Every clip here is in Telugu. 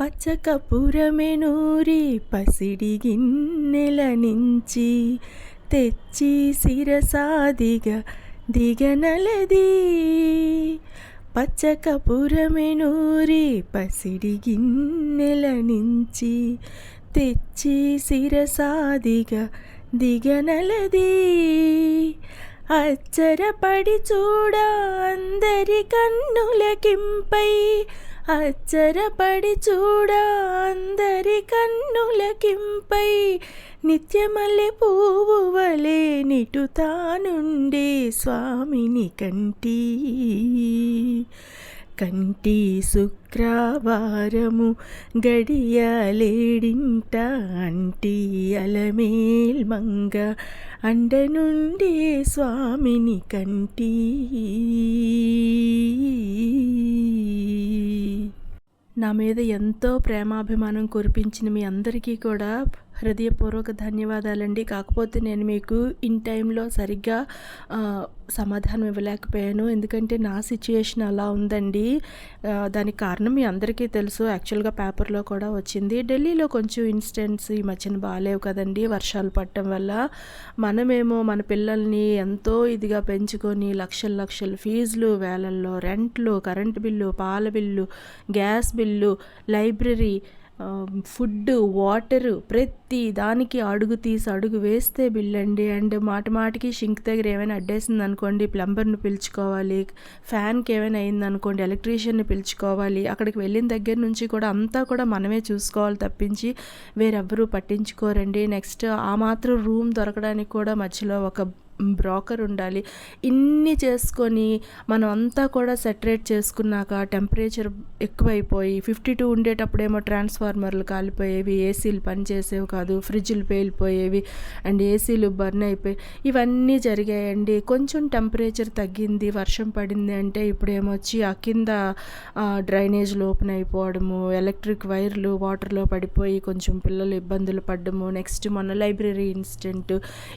పచ్చకపురమెనూరి పసిడి గిన్నెల నుంచి తెచ్చి శిరసాదిగ దిగనలది. పచ్చకపురమెనూరి పసిడి గిన్నెల నుంచి తెచ్చి శిరసాదిగ దిగనలది. అచ్చరపడి చూడ అందరి కన్నులకింపై అచ్చరపడి చూడ అందరి కన్నులకింపై నిత్యమల్లె పువ్వు వలె నిటుతానుండే స్వామిని కంటి. కంటి శుక్రవారము గడియలేడింట అంటి అలమేల్ మంగ అండ నుండే స్వామిని కంటి. నా మీద ఎంతో ప్రేమాభిమానం కురిపించిన మీ అందరికీ కూడా హృదయపూర్వక ధన్యవాదాలండి. కాకపోతే నేను మీకు ఇన్ టైంలో సరిగ్గా సమాధానం ఇవ్వలేకపోయాను. ఎందుకంటే నా సిచ్యుయేషన్ అలా ఉందండి. దానికి కారణం మీ అందరికీ తెలుసు. యాక్చువల్గా పేపర్లో కూడా వచ్చింది. ఢిల్లీలో కొంచెం ఇన్సిడెంట్స్ ఈ మధ్యన బాగాలేవు కదండి వర్షాలు పడటం వల్ల. మనమేమో మన పిల్లల్ని ఎంతో ఇదిగా పెంచుకొని లక్షల లక్షల ఫీజులు వేలల్లో రెంట్లు కరెంటు బిల్లు పాల bill gas bill library food water ప్రతి దానికి అడుగు తీసి అడుగు వేస్తే బిల్లండి. అండ్ మాట మాటికి షింక్ దగ్గర ఏమైనా అడ్డేసింది అనుకోండి ప్లంబర్ని పిలుచుకోవాలి ఫ్యాన్కి ఏమైనా అయింది అనుకోండి ఎలక్ట్రీషియన్ని పిలుచుకోవాలి అక్కడికి వెళ్ళిన దగ్గర నుంచి కూడా అంతా కూడా మనమే చూసుకోవాలి తప్పించి వేరెవ్వరూ పట్టించుకోరండి. నెక్స్ట్ ఆ మాత్రం రూమ్ దొరకడానికి కూడా మధ్యలో ఒక బ్రోకర్ ఉండాలి. ఇన్ని చేసుకొని మనం అంతా కూడా సెటరేట్ చేసుకున్నాక టెంపరేచర్ ఎక్కువైపోయి ఫిఫ్టీ టూ ఉండేటప్పుడేమో ట్రాన్స్ఫార్మర్లు కాలిపోయేవి ఏసీలు పనిచేసేవి కాదు ఫ్రిడ్జ్లు పేలిపోయేవి అండ్ ఏసీలు బర్న్ అయిపోయి ఇవన్నీ జరిగాయండి. కొంచెం టెంపరేచర్ తగ్గింది వర్షం పడింది అంటే ఇప్పుడు ఏమొచ్చి ఆ కింద డ్రైనేజ్లు ఓపెన్ అయిపోవడము ఎలక్ట్రిక్ వైర్లు వాటర్లో పడిపోయి కొంచెం పిల్లలు ఇబ్బందులు పడ్డము నెక్స్ట్ మన లైబ్రరీ ఇన్సిడెంట్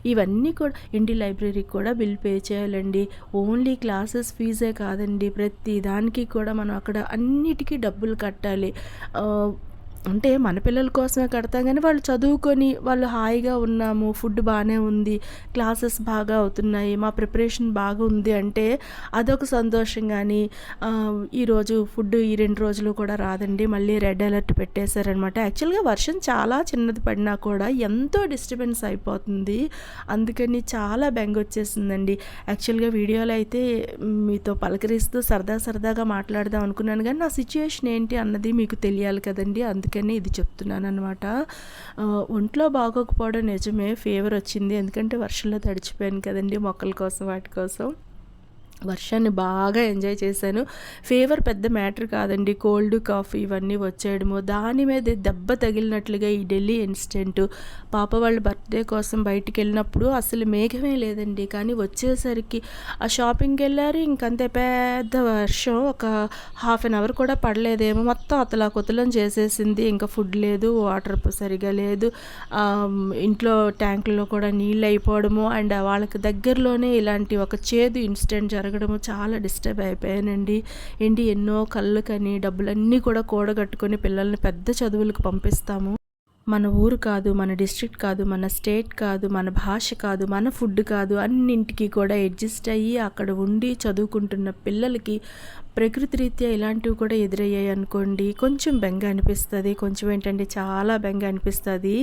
ఇవన్నీ కూడా ఇండి లైబ్రరీకి కూడా బిల్ పే చేయాలండి. ఓన్లీ క్లాసెస్ ఫీజే కాదండి. ప్రతి దానికి కూడా మనం అక్కడ అన్నిటికీ డబ్బులు కట్టాలి. అంటే మన పిల్లల కోసమే కడతాం కానీ వాళ్ళు చదువుకొని వాళ్ళు హాయిగా ఉన్నాము ఫుడ్ బాగానే ఉంది క్లాసెస్ బాగా అవుతున్నాయి మా ప్రిపరేషన్ బాగా ఉంది అంటే అదొక సంతోషం కానీ ఈరోజు ఫుడ్ ఈ రెండు రోజులు కూడా రాదండి. మళ్ళీ రెడ్ అలర్ట్ పెట్టేశారనమాట. యాక్చువల్గా వర్షం చాలా చిన్నది పడినా కూడా ఎంతో డిస్టర్బెన్స్ అయిపోతుంది. అందుకని చాలా బెంగ వచ్చేసిందండి. యాక్చువల్గా వీడియోలో అయితే మీతో పలకరిస్తూ సరదా సరదాగా మాట్లాడదాం అనుకున్నాను కానీ నా సిచ్యుయేషన్ ఏంటి అన్నది మీకు తెలియాలి కదండి. అందుకే అందుకని ఇది చెప్తున్నాను అనమాట ఒంట్లో బాగోకపోవడం నిజమే ఫీవర్ వచ్చింది ఎందుకంటే వర్షంలో తడిచిపోయాను కదండి మొక్కల కోసం వాటి కోసం. వర్షాన్ని బాగా ఎంజాయ్ చేశాను. ఫీవర్ పెద్ద మ్యాటర్ కాదండి. కోల్డ్ కాఫీ ఇవన్నీ వచ్చేయడము. దాని మీద దెబ్బ తగిలినట్లుగా ఈ ఢిల్లీ ఇన్సిడెంట్. పాప వాళ్ళ బర్త్డే కోసం బయటికి వెళ్ళినప్పుడు అసలు మేఘమే లేదండి. కానీ వచ్చేసరికి ఆ షాపింగ్కి వెళ్ళారు. ఇంకంతే పెద్ద వర్షం. ఒక హాఫ్ అన్ అవర్ కూడా పడలేదేమో. మొత్తం అతలా కుతలం చేసేసింది. ఇంకా ఫుడ్ లేదు వాటర్ సరిగా లేదు. ఇంట్లో ట్యాంకుల్లో కూడా నీళ్ళు అయిపోవడము. అండ్ వాళ్ళకి దగ్గరలోనే ఇలాంటి ఒక చేదు ఇన్సిడెంట్ జరగడము చాలా డిస్టర్బ్ అయిపోయానండి. ఏంటి ఎన్నో కళ్ళు కానీ డబ్బులన్నీ కూడా కూడగట్టుకొని పిల్లల్ని పెద్ద చదువులకు పంపిస్తాము. మన ఊరు కాదు మన డిస్ట్రిక్ట్ కాదు మన స్టేట్ కాదు మన భాష కాదు మన ఫుడ్ కాదు అన్నింటికి కూడా అడ్జస్ట్ అయ్యి అక్కడ ఉండి చదువుకుంటున్న పిల్లలకి ప్రకృతి రీత్యా ఇలాంటివి కూడా ఎదురయ్యాయి అనుకోండి కొంచెం బెంగ అనిపిస్తుంది. కొంచెం ఏంటంటే చాలా బెంగ అనిపిస్తుంది.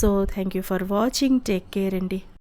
So thank you for watching take care అండి.